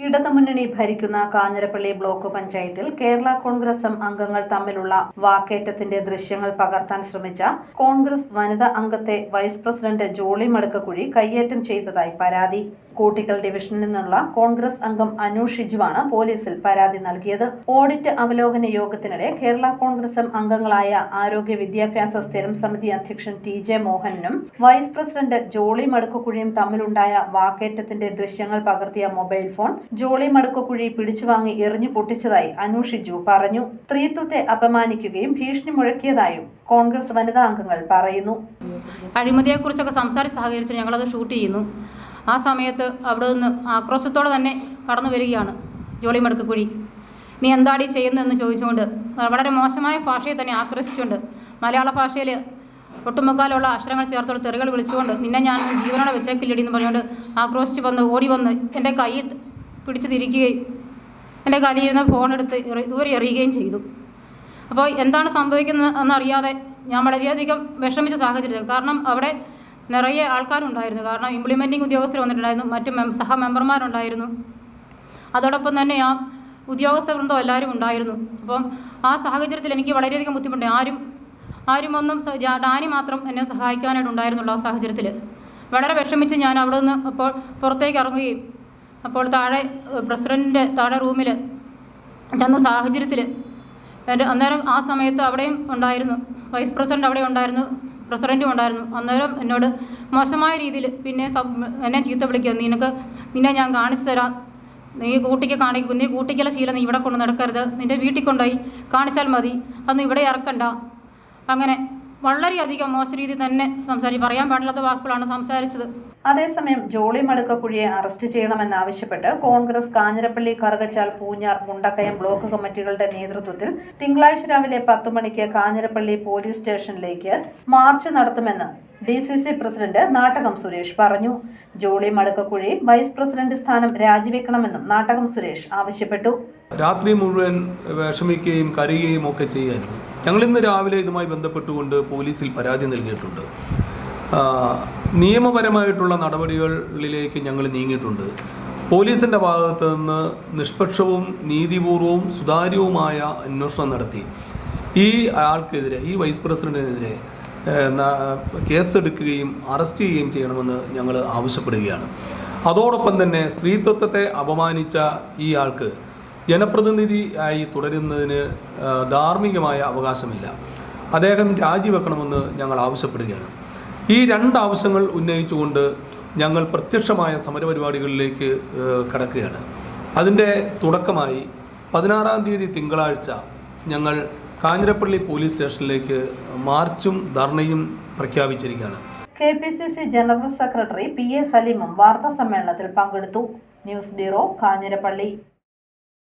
ഇടതുമുന്നണി ഭരിക്കുന്ന കാഞ്ഞിരപ്പള്ളി ബ്ലോക്ക് പഞ്ചായത്തിൽ കേരള കോൺഗ്രസ് അംഗങ്ങൾ തമ്മിലുള്ള വാക്കേറ്റത്തിന്റെ ദൃശ്യങ്ങൾ പകർത്താൻ ശ്രമിച്ച കോൺഗ്രസ് വനിതാ അംഗത്തെ വൈസ് പ്രസിഡന്റ് ജോളി മടുക്കക്കുഴി കയ്യേറ്റം ചെയ്തതായി പരാതി. കൂട്ടിക്കൽ ഡിവിഷനിൽ നിന്നുള്ള കോൺഗ്രസ് അംഗം അനു ഷിജുവാണ് പോലീസിൽ പരാതി നൽകിയത്. ഓഡിറ്റ് അവലോകന യോഗത്തിനിടെ കേരള കോൺഗ്രസ് അംഗങ്ങളായ ആരോഗ്യ വിദ്യാഭ്യാസ സ്ഥിരം സമിതി അധ്യക്ഷൻ ടി ജെ മോഹനനും വൈസ് പ്രസിഡന്റ് ജോളി മടുക്കുകുഴിയും തമ്മിലുണ്ടായ വാക്കേറ്റത്തിന്റെ ദൃശ്യങ്ങൾ പകർത്തിയ മൊബൈൽ ഫോൺ ജോളി മടുക്കക്കുഴി പിടിച്ചു വാങ്ങി എറിഞ്ഞു പൊട്ടിച്ചതായി അനു ഷിജു പറഞ്ഞു. സ്ത്രീത്വത്തെ അപമാനിക്കുകയും ഭീഷണി മുഴക്കിയതായും കോൺഗ്രസ് വനിതാ അംഗങ്ങൾ പറയുന്നു. അഴിമതിയെക്കുറിച്ചൊക്കെ സംസാരിച്ച് സഹകരിച്ച് ഞങ്ങളത് ഷൂട്ട് ചെയ്യുന്നു. ആ സമയത്ത് അവിടെ നിന്ന് ആക്രോശത്തോടെ തന്നെ കടന്നു വരികയാണ് ജോളി മടുക്കുകുഴി നീ എന്താടി ചെയ്യുന്നതെന്ന് ചോദിച്ചുകൊണ്ട് വളരെ മോശമായ ഭാഷയെ തന്നെ ആക്രോശിച്ചുകൊണ്ട് മലയാള ഭാഷയിൽ ഒട്ടുമുക്കാലുള്ള അക്ഷരങ്ങൾ ചേർത്തോട് തെറികൾ വിളിച്ചുകൊണ്ട് നിന്നെ ഞാൻ ജീവനോടെ വെച്ചേക്കില്ലടി എന്ന് പറഞ്ഞുകൊണ്ട് ആക്രോശിച്ച് വന്ന് ഓടി വന്ന് എന്റെ കൈ പിടിച്ച് തിരിക്കുകയും എന്റെ കയ്യിലിരുന്ന് ഫോൺ എടുത്ത് ദൂരെ എറിയുകയും ചെയ്തു. അപ്പോൾ എന്താണ് സംഭവിക്കുന്നത് എന്നറിയാതെ ഞാൻ വളരെയധികം വിഷമിച്ച സാഹചര്യം കാരണം അവിടെ നിറയെ ആൾക്കാരുണ്ടായിരുന്നു. കാരണം ഇംപ്ലിമെന്റിംഗ് ഉദ്യോഗസ്ഥർ വന്നിട്ടുണ്ടായിരുന്നു മറ്റ് സഹ മെമ്പർമാരുണ്ടായിരുന്നു. അതോടൊപ്പം തന്നെ ആ ഉദ്യോഗസ്ഥ വൃന്ദം എല്ലാവരും ഉണ്ടായിരുന്നു. അപ്പം ആ സാഹചര്യത്തിൽ എനിക്ക് വളരെയധികം ബുദ്ധിമുട്ട് ആരും ആരും ഒന്നും ഡാനി മാത്രം എന്നെ സഹായിക്കാനായിട്ട് ഉണ്ടായിരുന്നുള്ളൂ ആ സാഹചര്യത്തിൽ. വളരെ വിഷമിച്ച് ഞാൻ അവിടെ നിന്ന് അപ്പോൾ പുറത്തേക്ക് ഇറങ്ങുകയും അപ്പോൾ താഴെ പ്രസിഡന്റിന്റെ താഴെ റൂമിൽ ചെന്ന സാഹചര്യത്തിൽ എന്റെ അന്നേരം ആ സമയത്ത് അവിടെയും ഉണ്ടായിരുന്നു. വൈസ് പ്രസിഡന്റ് അവിടെ ഉണ്ടായിരുന്നു പ്രസിഡന്റും ഉണ്ടായിരുന്നു. അന്നേരം എന്നോട് മോശമായ രീതിയിൽ പിന്നെ എന്നെ ചീത്ത വിളിക്കുക. നിനക്ക് നിന്നെ ഞാൻ കാണിച്ചു തരാം. നീ കൂട്ടിക്ക് കാണിക്കും. നീ കൂട്ടിക്കല ശീലം? നീ ഇവിടെ കൊണ്ട് നടക്കരുത്. നിന്റെ വീട്ടിൽ കൊണ്ടുപോയി കാണിച്ചാൽ മതി. അന്ന് ഇവിടെ ഇറക്കണ്ട. അങ്ങനെ വളരെയധികം മോശം രീതി തന്നെ സംസാരി പറയാൻ പാടില്ലാത്ത വാക്കുകളാണ് സംസാരിച്ചത്. അതേസമയം ജോളി മടുക്കക്കുഴിയെ അറസ്റ്റ് ചെയ്യണമെന്നാവശ്യപ്പെട്ട് കോൺഗ്രസ് കാഞ്ഞിരപ്പള്ളി കറുകച്ചാൽ പൂഞ്ഞാർ മുണ്ടക്കയം ബ്ലോക്ക് കമ്മിറ്റികളുടെ നേതൃത്വത്തിൽ തിങ്കളാഴ്ച രാവിലെ പത്തു മണിക്ക് കാഞ്ഞിരപ്പള്ളി പോലീസ് സ്റ്റേഷനിലേക്ക് മാർച്ച് നടത്തുമെന്ന് D C C president Nattakam Suresh പറഞ്ഞു. ജോളി മടക്കക്കുഴി വൈസ് പ്രസിഡന്റ് സ്ഥാനം രാജിവെക്കണമെന്നും നാട്ടകം സുരേഷ് ആവശ്യപ്പെട്ടു. രാത്രി മുഴുവൻ വിഷമിക്കുകയും കരയുകയും ഒക്കെ ചെയ്യായിരുന്നു. ഞങ്ങൾ ഇന്ന് രാവിലെ ഇതുമായി ബന്ധപ്പെട്ടുകൊണ്ട് പോലീസിൽ പരാതി നൽകിയിട്ടുണ്ട്. നിയമപരമായിട്ടുള്ള നടപടികളിലേക്ക് ഞങ്ങൾ നീങ്ങിയിട്ടുണ്ട്. പോലീസിന്റെ ഭാഗത്ത് നിന്ന് നിഷ്പക്ഷവും നീതിപൂർവവും സുതാര്യവുമായ അന്വേഷണം നടത്തി. ഈ ആൾക്കെതിരെ ഈ വൈസ് പ്രസിഡന്റിനെതിരെ കേസെടുക്കുകയും അറസ്റ്റ് ചെയ്യുകയും ചെയ്യണമെന്ന് ഞങ്ങൾ ആവശ്യപ്പെടുകയാണ്. അതോടൊപ്പം തന്നെ സ്ത്രീത്വത്തെ അപമാനിച്ച ഈ ആൾക്ക് ജനപ്രതിനിധി ആയി തുടരുന്നതിന് ധാർമ്മികമായ അവകാശമില്ല. അദ്ദേഹം രാജിവെക്കണമെന്ന് ഞങ്ങൾ ആവശ്യപ്പെടുകയാണ്. ഈ രണ്ട് ആവശ്യങ്ങൾ ഉന്നയിച്ചുകൊണ്ട് ഞങ്ങൾ പ്രത്യക്ഷമായ സമരപരിപാടികളിലേക്ക് കടക്കുകയാണ്. അതിന്റെ തുടക്കമായി പതിനാറാം തീയതി തിങ്കളാഴ്ച ഞങ്ങൾ കാഞ്ഞിരപ്പള്ളി പോലീസ് സ്റ്റേഷനിലേക്ക് മാർച്ചും ധർണയും പ്രഖ്യാപിച്ചിരിക്കുകയാണ്. K P C C general secretary P A സലീമും വാർത്താ സമ്മേളനത്തിൽ പങ്കെടുത്തു. News bureau Kanjirappally.